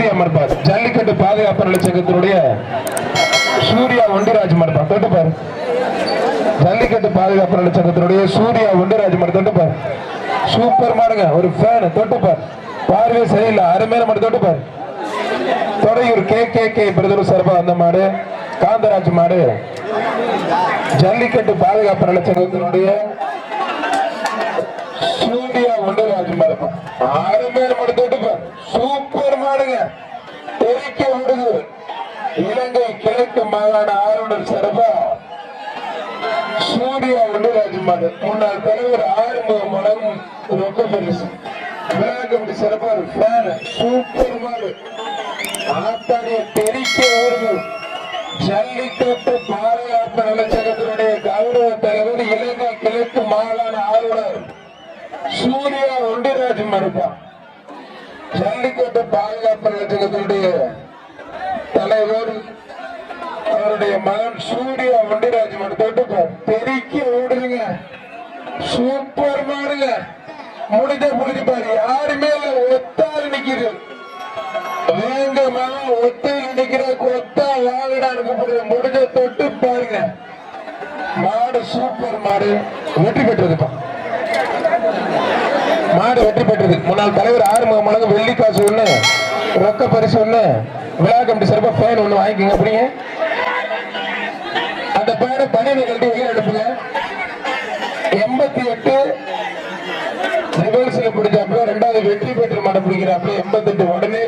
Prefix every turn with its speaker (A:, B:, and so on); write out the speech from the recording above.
A: சூர்யா மர்பா ஜல்லிக்கட்டு பாதுகாப்பு நலச்சங்கத்தினுடைய சூர்யா ஒண்டிராஜ் மர்பா தொட்டு பாரு. ஜல்லிக்கட்டு பாதுகாப்பு நலச்சங்கத்தினுடைய சூர்யா ஒண்டிராஜ் மர் தொட்டு பாரு. சூப்பர் மாடுங்க ஒரு ஃபேன் தொட்டு பாரு. பார்வை சரியில்லை அருமையில மட்டும் தொட்டு பாரு. Thodaiyur K K K brother சார்பா அந்த மாடு காந்தராஜ் மாடு. ஜல்லிக்கட்டு பாதுகாப்பு நலச்சங்கத்தினுடைய சூர்யா ஒண்டிராஜ் மர்பா அருமையில மட்டும் தொட்டுப்பா தெரிக்க விடுது இலங்கை கிழக்கு மாகாண ஆளுநர் சார்பா சூர்யா ஒண்டராஜ் மாடு முன்னாள் தலைவர் ஆறுமுகம் வழங்கும் ரொம்ப பெருசு. விநாயகமுடி சிறப்பா ஒரு ஃபேன் சூப்பர் மாடு ஆத்தாடிய தெரிக்க விடுது ஜல்லிக்கட்டு பாதுகாப்பு நலச்சங்கத்தினுடைய கௌரவ தலைவர் இலங்கை கிழக்கு மாகாண ஆளுநர் சூர்யா ஒண்டிராஜ் மறுப்பா ஜல்லிக்கட்டு பாதுகாப்பு நலச்சங்கத்தினுடைய தலைவர் அவருடைய மகன் சூர்யா ஒண்டிராஜ் மட்டும் பெருக்கி ஓடுங்க சூப்பர் மாடுங்க. முடிஞ்ச முடிஞ்சு பாரு. யாருமே இல்ல ஒத்தாள் நிக்கிறது வேங்கமா ஒத்தையில் நிக்கிற கொத்தா வாகடான்னு அனுப்பப்படுது. முடிஞ்ச தொட்டு பாருங்க. மாடு சூப்பர் மாடு. வெற்றி பெற்றதுப்பா. மாடு வெற்றி பெற்றது முன்னாள் தலைவர் ஆறுமுக மடங்கு வெள்ளி காசு ஒண்ணு ரொக்க பரிசு ஒண்ணு விழா கமிட்டி சிறப்பா ஃபேன் ஒண்ணு வாங்கிக்கோங்க அப்படிங்க அந்த பேனை பணியை நிகழ்ச்சி வெளியே அனுப்புங்க எண்பத்தி எட்டு ரிவர்ஸ்ல பிடிச்சாப்புல ரெண்டாவது வெற்றி பெற்று மாட பிடிக்கிறாப்புல எண்பத்தெட்டு உடனே